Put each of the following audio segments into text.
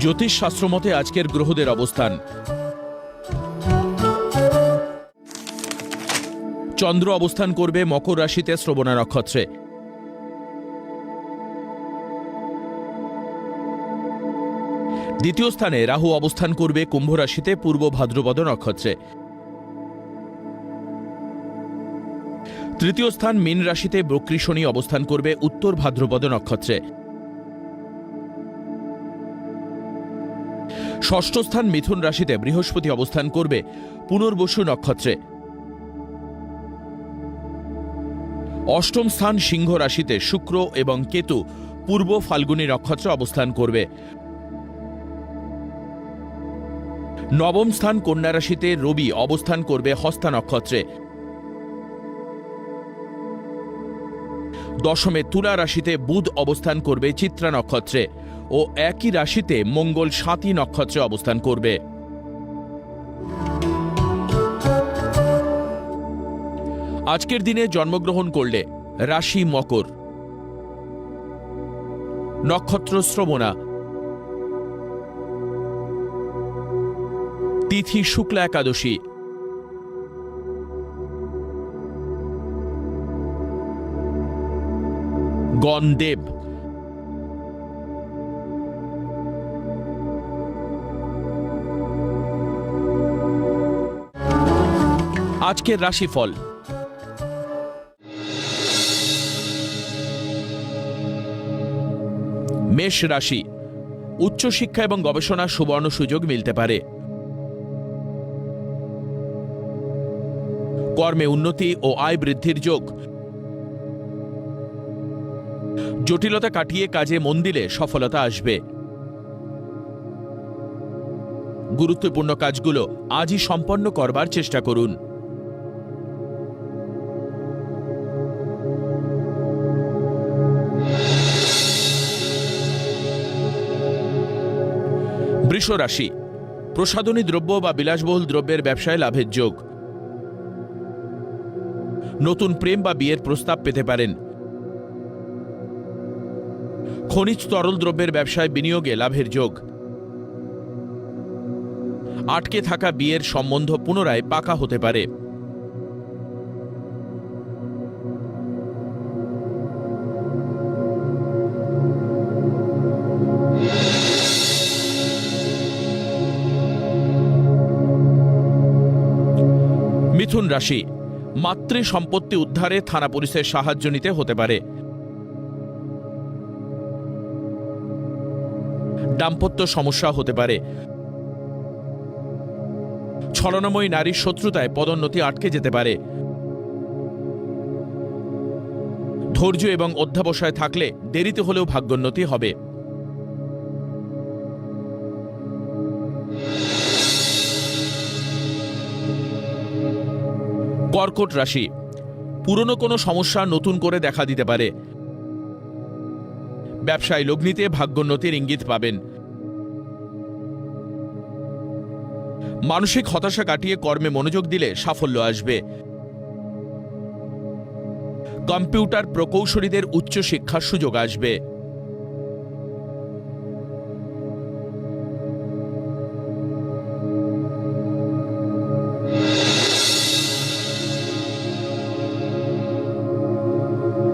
জ্যোতিষ শাস্ত্র মতে আজকের গ্রহদের অবস্থান। চন্দ্র অবস্থান করবে মকর রাশিতে শ্রবণা নক্ষত্রে। দ্বিতীয় স্থানে রাহু অবস্থান করবে কুম্ভ রাশিতে পূর্ব ভাদ্রপদ নক্ষত্রে। তৃতীয় স্থান মীন রাশিতে বক্রী শনি অবস্থান করবে উত্তর ভাদ্রপদ নক্ষত্রে। ষষ্ঠ স্থান মিথুন রাশিতে বৃহস্পতি অবস্থান করবে পুনর্বসু নক্ষত্রে। অষ্টম স্থান সিংহ রাশিতে শুক্র এবং কেতু পূর্ব ফাল্গুনী নক্ষত্রে অবস্থান করবে। নবম স্থান কন্যা রাশিতে রবি অবস্থান করবে হস্তা নক্ষত্রে। দশমে তুলা রাশিতে বুধ অবস্থান করবে চিত্রা নক্ষত্রে ও একই রাশিতে মঙ্গল সাতী নক্ষত্রে অবস্থান করবে। আজকের দিনে জন্মগ্রহণ করলে রাশি মকর। নক্ষত্র শ্রবণা। তিথি শুক্লা একাদশী। গণদেব। আজকের রাশিফল। মেষ রাশি, উচ্চশিক্ষা এবং গবেষণার সুবর্ণ সুযোগ মিলতে পারে। কর্মে উন্নতি ও আয় বৃদ্ধির যোগ জটিলতা কাটিয়ে কাজে মন দিলে সফলতা আসবে। গুরুত্বপূর্ণ কাজগুলো আজই সম্পন্ন করবার চেষ্টা করুন। বৃষ রাশি প্রসাধনী দ্রব্য বা বিলাসবহুল দ্রব্যের ব্যবসায় লাভের যোগ। নতুন প্রেম বা বিয়ের প্রস্তাব পেতে পারেন। খনিজ তরল দ্রব্যের ব্যবসায় বিনিয়োগে লাভের যোগ। আটকে থাকা বিয়ের সম্বন্ধ পুনরায় পাকা হতে পারে। মিথুন রাশি মাতৃ সম্পত্তি উদ্ধারে থানা পুলিশের সাহায্য নিতে হতে পারে। দাম্পত্য সমস্যা হতে পারে। ছলনাময়ী নারীর শত্রুতায় পদোন্নতি আটকে যেতে পারে। ধৈর্য এবং অধ্যাবসায় থাকলে দেরিতে হলেও ভাগ্যোন্নতি হবে। কর্কট রাশি। পুরনো কোনো সমস্যা নতুন করে দেখা দিতে পারে। ব্যবসায় লগ্নিতে ভাগ্যোন্নতির ইঙ্গিত পাবেন। মানসিক হতাশা কাটিয়ে কর্মে মনোযোগ দিলে সাফল্য আসবে। কম্পিউটার প্রকৌশলীদের উচ্চ শিক্ষার সুযোগ আসবে।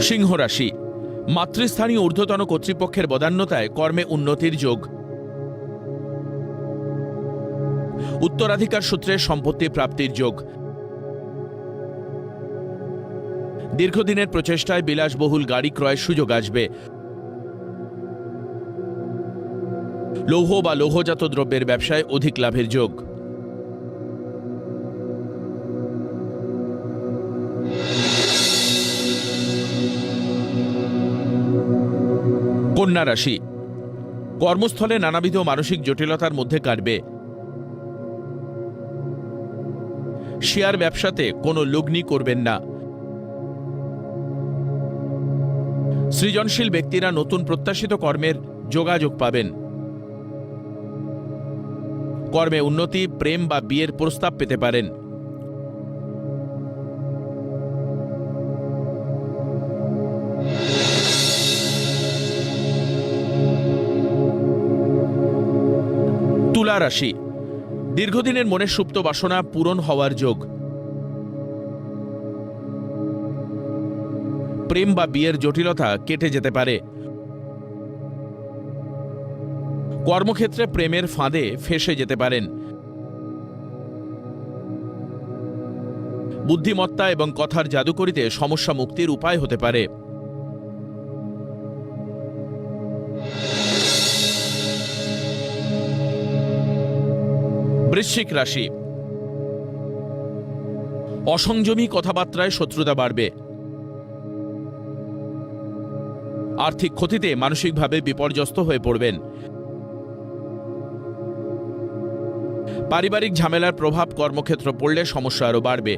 সিংহ রাশি। মাতৃস্থানীয় ঊর্ধ্বতন কর্তৃপক্ষের বদান্যতায় কর্মে উন্নতির যোগ। উত্তরাধিকার সূত্রে সম্পত্তি প্রাপ্তির যোগ। দীর্ঘদিনের প্রচেষ্টায় বিলাসবহুল গাড়ি ক্রয়ের সুযোগ আসবে। লৌহ বা লৌহজাত দ্রব্যের ব্যবসায় অধিক লাভের যোগ। কন্যা রাশি। কর্মস্থলে নানাবিধ মানসিক জটিলতার মধ্যে কাটবে। শেয়ার ব্যবসাতে কোনো লগ্নি করবেন না। সৃজনশীল ব্যক্তিরা নতুন প্রত্যাশিত কর্মের যোগাযোগ পাবেন। কর্মে উন্নতি, প্রেম বা বিয়ের প্রস্তাব পেতে পারেন। রাশি। দীর্ঘদিনের মনে সুপ্ত বাসনা পূরণ হওয়ার যোগ। প্রেম বা বিয়ের জটিলতা কেটে যেতে পারে। কর্মক্ষেত্রে প্রেমের ফাঁদে ফেসে যেতে পারেন। বুদ্ধিমত্তা এবং কথার জাদুকরিতে সমস্যা মুক্তির উপায় হতে পারে। বৃশ্চিক রাশি। অসংযমী কথাবার্তায় শত্রুতা বাড়বে। আর্থিক ক্ষতিতে মানসিকভাবে বিপর্যস্ত হয়ে পড়বেন। পারিবারিক ঝামেলার প্রভাব কর্মক্ষেত্র পড়লে সমস্যা আরও বাড়বে।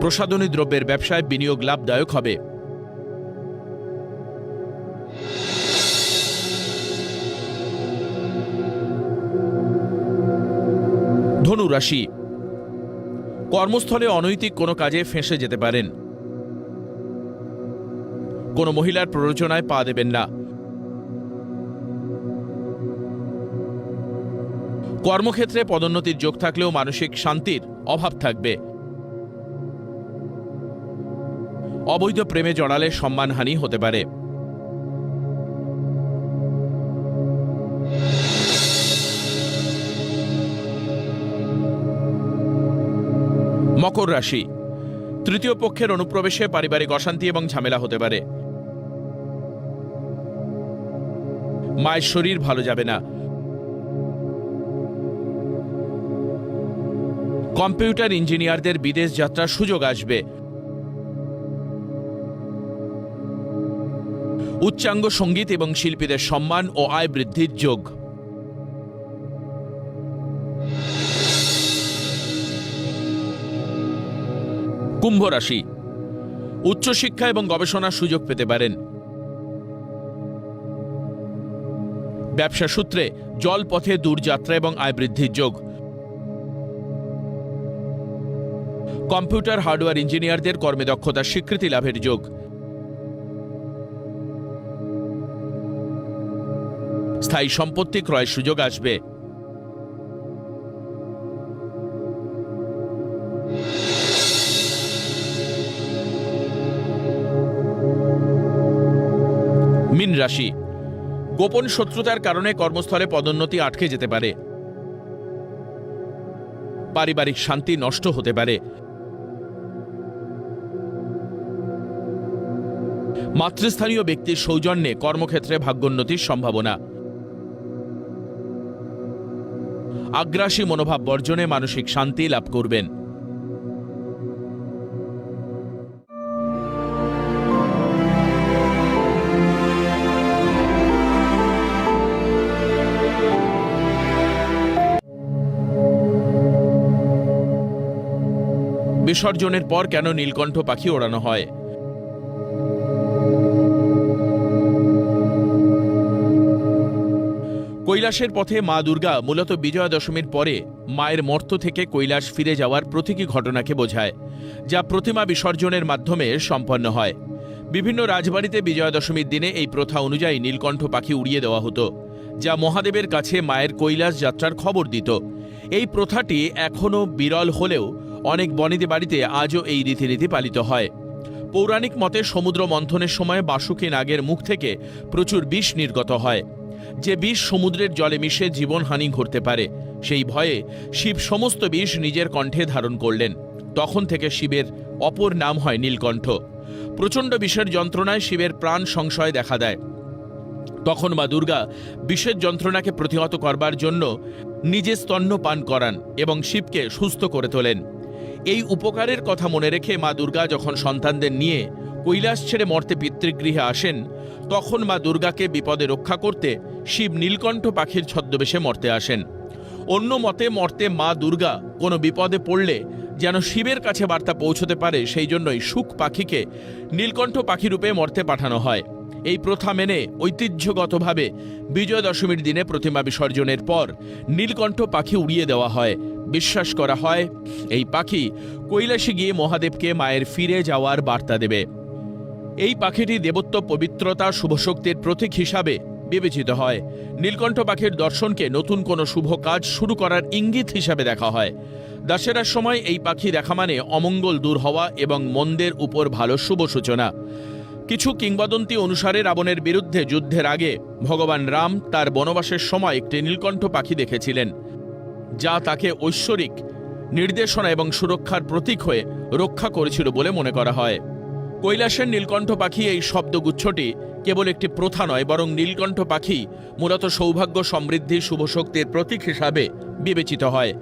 প্রসাধনী দ্রব্যের ব্যবসায় বিনিয়োগ লাভদায়ক হবে। রাশি। কর্মস্থলে অনৈতিক কোনো কাজে ফেঁসে যেতে পারেন। কোনো মহিলার প্ররোচনায় পা দেবেন না। কর্মক্ষেত্রে পদোন্নতির যোগ থাকলেও মানসিক শান্তির অভাব থাকবে। অবৈধ প্রেমে জড়ালে সম্মানহানি হতে পারে। মকর রাশি। তৃতীয় পক্ষের অনুপ্রবেশে পারিবারিক অশান্তি এবং ঝামেলা হতে পারে। মায়ের শরীর ভালো যাবে না। কম্পিউটার ইঞ্জিনিয়ারদের বিদেশ যাত্রার সুযোগ আসবে। উচ্চাঙ্গ সংগীত এবং শিল্পীদের সম্মান ও আয় বৃদ্ধির যোগ। কুম্ভ রাশি। উচ্চশিক্ষা এবং গবেষণার সুযোগ পেতে পারেন। ব্যবসা সূত্রে জলপথে দূরযাত্রা এবং আয় বৃদ্ধির যোগ। কম্পিউটার হার্ডওয়্যার ইঞ্জিনিয়ারদের কর্মে দক্ষতার স্বীকৃতি লাভের যোগ। স্থায়ী সম্পত্তি ক্রয়ের সুযোগ আসবে। মিন রাশি। গোপন শত্রুতার কারণে কর্মস্থলে পদোন্নতি আটকে যেতে পারে। পারিবারিক শান্তি নষ্ট হতে পারে। মাতৃস্থানীয় ব্যক্তির সৌজন্যে কর্মক্ষেত্রে ভাগ্যোন্নতির সম্ভাবনা। আগ্রাসী মনোভাব বর্জনে মানসিক শান্তি লাভ করবেন। বিসর্জনের পর কেন নীলকণ্ঠ পাখি ওড়ানো হয়? কৈলাসের পথে মা দুর্গা মূলত বিজয়া দশমীর পরে মায়ের মর্ত থেকে কৈলাস ফিরে যাওয়ার প্রতীকী ঘটনাকে বোঝায়, যা প্রতিমা বিসর্জনের মাধ্যমে সম্পন্ন হয়। বিভিন্ন রাজবাড়িতে বিজয়া দশমীর দিনে এই প্রথা অনুযায়ী নীলকণ্ঠ পাখি উড়িয়ে দেওয়া হতো, যা মহাদেবের কাছে মায়ের কৈলাস যাত্রার খবর দিত। এই প্রথাটি এখনও বিরল হলেও অনেক বনেদি বাড়িতে আজও এই রীতিনীতি পালিত হয়। পৌরাণিক মতে সমুদ্র মন্থনের সময় বাসুকী নাগের মুখ থেকে প্রচুর বিষ নির্গত হয়। যে বিষ সমুদ্রের জলে মিশে জীবনহানি ঘটতে পারে, সেই ভয়ে শিব সমস্ত বিষ নিজের কণ্ঠে ধারণ করলেন। তখন থেকে শিবের অপর নাম হয় নীলকণ্ঠ। প্রচণ্ড বিষের যন্ত্রণায় শিবের প্রাণ সংশয় দেখা দেয়। তখন মা দুর্গা বিষের যন্ত্রণাকে প্রতিহত করবার জন্য নিজে স্তন্য পান করান এবং শিবকে সুস্থ করে তোলেন। এই উপকারের কথা মনে রেখে মা দুর্গা যখন সন্তানদের নিয়ে কৈলাস ছেড়ে মর্তে পিতৃগৃহে আসেন, তখন মা দুর্গাকে বিপদে রক্ষা করতে শিব নীলকণ্ঠ পাখির ছদ্মবেশে মর্তে আসেন। অন্য মতে মর্তে মা দুর্গা কোনো বিপদে পড়লে যেন শিবের কাছে বার্তা পৌঁছতে পারে, সেই জন্যই সুখ পাখিকে নীলকণ্ঠ পাখি রূপে মর্তে পাঠানো হয়। এই প্রথা মেনে ঐতিহ্যগতভাবে বিজয় দশমীর দিনে প্রতিমা বিসর্জনের পর নীলকণ্ঠ পাখি উড়িয়ে দেওয়া হয়। বিশ্বাস করা হয়, এই পাখি কৈলাসে গিয়ে মহাদেবকে মায়ের ফিরে যাওয়ার বার্তা দেবে। এই পাখিটি দেবত্ব পবিত্রতা, শুভশক্তির প্রতীক হিসাবে বিবেচিত হয়। নীলকণ্ঠ পাখির দর্শনকে নতুন কোনো শুভ কাজ শুরু করার ইঙ্গিত হিসাবে দেখা হয়। দশেরার সময় এই পাখি দেখা মানে অমঙ্গল দূর হওয়া এবং মন্দের উপর ভালো শুভ সূচনা। কিছু কিংবদন্তি অনুসারে রাবণের বিরুদ্ধে যুদ্ধের আগে ভগবান রাম তার বনবাসের সময় একটি নীলকণ্ঠ পাখি দেখেছিলেন, যা তাকে ঐশ্বরিক নির্দেশনা এবং সুরক্ষার প্রতীক হয়ে রক্ষা করেছিল বলে মনে করা হয়। কৈলাসের নীলকণ্ঠ পাখি এই শব্দগুচ্ছটি কেবল একটি প্রথা নয়, বরং নীলকণ্ঠ পাখি মূলত সৌভাগ্য সমৃদ্ধি শুভশক্তির প্রতীক হিসাবে বিবেচিত হয়।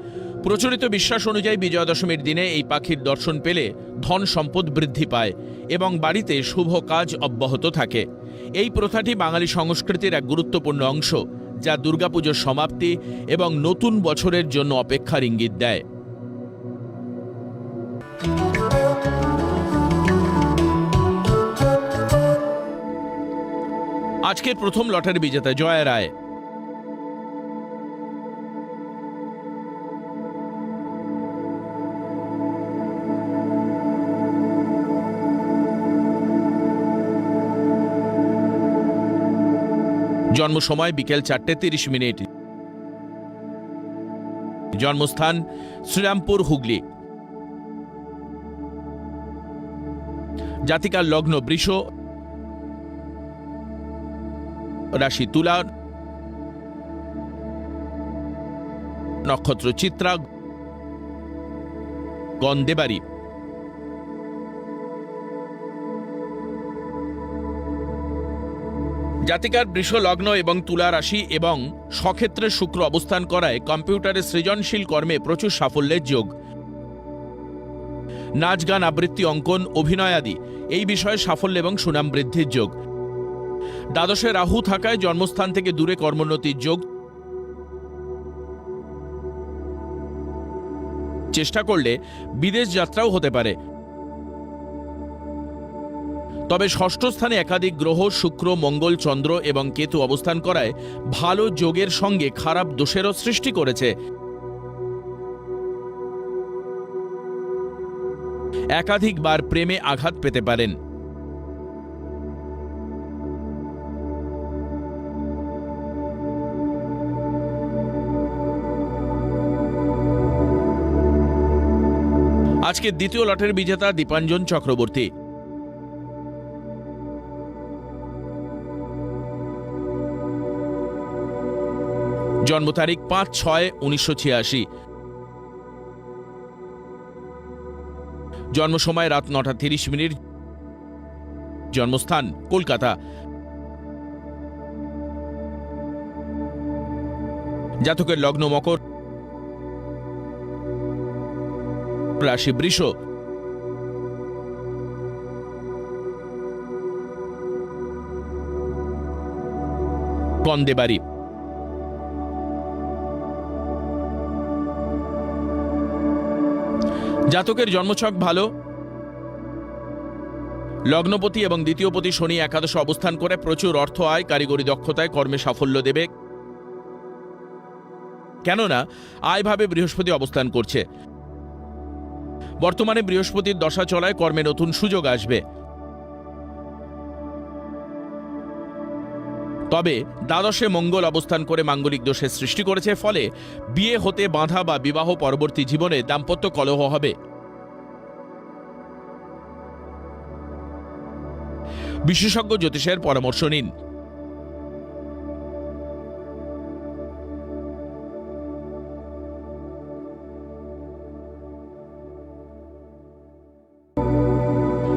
প্রচলিত বিশ্বাস অনুযায়ী বিজয়া দশমীর দিনে এই পাখির দর্শন পেলে ধন সম্পদ বৃদ্ধি পায় এবং বাড়িতে শুভ কাজ অব্যাহত থাকে। এই প্রথাটি বাঙালি সংস্কৃতির এক গুরুত্বপূর্ণ অংশ, যা দুর্গাপুজোর সমাপ্তি এবং নতুন বছরের জন্য অপেক্ষার ইঙ্গিত দেয়। আজকের প্রথম লটারি বিজেতা জয়া রায়। জন্ম সময় বিকেল চারটে তিরিশ মিনিট। জন্মস্থান শ্রীরামপুর, হুগলি। জাতিকার লগ্ন বৃষ রাশি তুলা নক্ষত্র চিত্রা গন্ধেবাড়ি জাতিকার বৃষ লগ্ন এবং তুলা রাশি এবং সক্ষেত্রে শুক্র অবস্থান করায় কম্পিউটারের সৃজনশীল কর্মে প্রচুর সাফল্যের যোগ। নাচ, গান, আবৃত্তি, অঙ্কন, অভিনয় আদি, এই বিষয়ে সাফল্য এবং সুনাম বৃদ্ধির যোগ। দ্বাদশে রাহু থাকায় জন্মস্থান থেকে দূরে কর্মোন্নতির যোগ। চেষ্টা করলে বিদেশ যাত্রাও হতে পারে। তবে ষষ্ঠ স্থানে একাধিক গ্রহ, শুক্র, মঙ্গল, চন্দ্র এবং কেতু অবস্থান করায় ভালো যোগের সঙ্গে খারাপ দোষেরও সৃষ্টি করেছে। একাধিকবার প্রেমে আঘাত পেতে পারেন। আজকে দ্বিতীয় লটের বিজেতা দীপাঞ্জন চক্রবর্তী। জন্ম তারিখ পাঁচ ছয় উনিশশো ছিয়াশি। জন্ম সময় রাত নটা তিরিশ মিনিট। জন্মস্থান কলকাতা। জাতকের লগ্ন মকর। রাশি বৃষ। কন্দেবাড়ি জাতকের জন্মছক ভালো। লগ্নপতি এবং দ্বিতীয়পতি শনি একাদশ অবস্থান করে প্রচুর অর্থ আয়, কারিগরি দক্ষতায় কর্মে সাফল্য দেবে। কেননা, আয়ভাবে বৃহস্পতি অবস্থান করছে। বর্তমানে বৃহস্পতির দশা চলায় কর্মে নতুন সুযোগ আসবে। তবে দ্বাদশে মঙ্গল অবস্থান করে মাঙ্গলিক দোষের সৃষ্টি করেছে, ফলে বিয়ে হতে বাঁধা বা বিবাহ পরবর্তী জীবনে দাম্পত্য কলহ হবে। বিশেষজ্ঞ জ্যোতিষের পরামর্শ নিন।